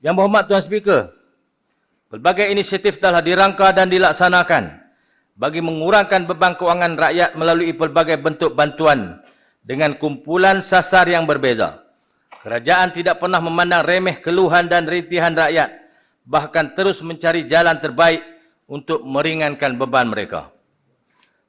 Yang berhormat Tuan Speaker, pelbagai inisiatif telah dirangka dan dilaksanakan bagi mengurangkan beban kewangan rakyat melalui pelbagai bentuk bantuan dengan kumpulan sasar yang berbeza. Kerajaan tidak pernah memandang remeh keluhan dan rintihan rakyat, bahkan terus mencari jalan terbaik untuk meringankan beban mereka.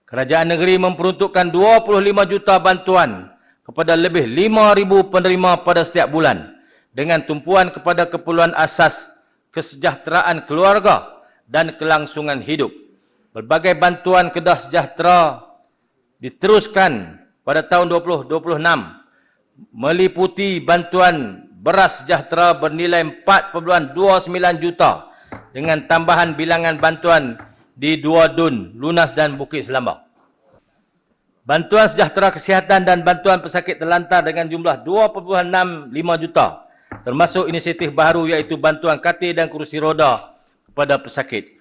Kerajaan negeri memperuntukkan 25 juta bantuan kepada lebih 5,000 penerima pada setiap bulan dengan tumpuan kepada keperluan asas kesejahteraan keluarga dan kelangsungan hidup. Berbagai bantuan kedah sejahtera diteruskan pada tahun 2026 meliputi bantuan beras sejahtera bernilai 4.29 juta dengan tambahan bilangan bantuan di Dua Dun, Lunas dan Bukit Selamba. Bantuan sejahtera kesihatan dan bantuan pesakit terlantar dengan jumlah 2.65 juta termasuk inisiatif baru iaitu bantuan katil dan kerusi roda kepada pesakit.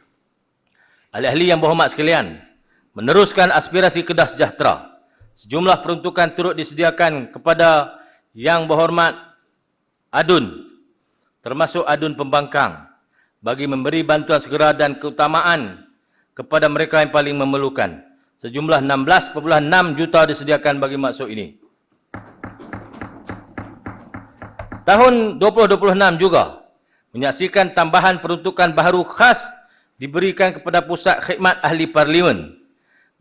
Ahli-ahli yang berhormat sekalian, meneruskan aspirasi Kedah Sejahtera, sejumlah peruntukan turut disediakan kepada yang berhormat Adun, termasuk Adun Pembangkang, bagi memberi bantuan segera dan keutamaan kepada mereka yang paling memerlukan. Sejumlah 16.6 juta disediakan bagi maksud ini. Tahun 2026 juga menyaksikan tambahan peruntukan baru khas diberikan kepada Pusat Khidmat Ahli Parlimen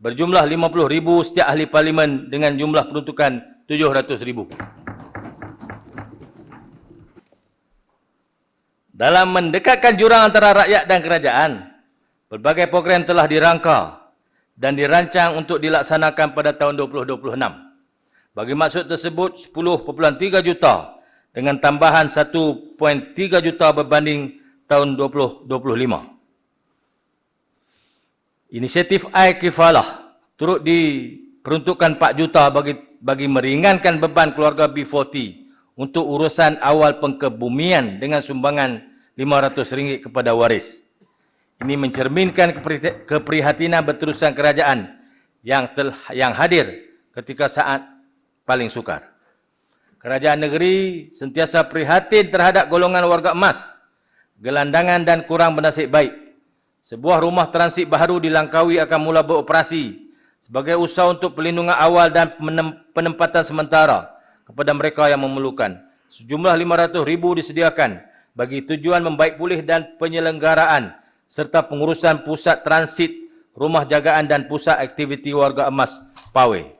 berjumlah 50,000 setiap ahli parlimen dengan jumlah peruntukan 700,000. Dalam mendekatkan jurang antara rakyat dan kerajaan, pelbagai program telah dirangka dan dirancang untuk dilaksanakan pada tahun 2026. Bagi maksud tersebut, 10.3 juta dengan tambahan 1.3 juta berbanding tahun 2025. Inisiatif iKifalah turut diperuntukkan 4 juta bagi bagi meringankan beban keluarga B40 untuk urusan awal pengkebumian dengan sumbangan RM500 kepada waris. Ini mencerminkan keprihatinan berterusan kerajaan yang tel, yang hadir ketika saat paling sukar. Kerajaan negeri sentiasa prihatin terhadap golongan warga emas, gelandangan dan kurang bernasib baik. Sebuah rumah transit baru di Langkawi akan mula beroperasi sebagai usaha untuk perlindungan awal dan penempatan sementara kepada mereka yang memerlukan. Sejumlah RM500,000 disediakan bagi tujuan membaik pulih dan penyelenggaraan serta pengurusan pusat transit, rumah jagaan dan pusat aktiviti warga emas Pawai.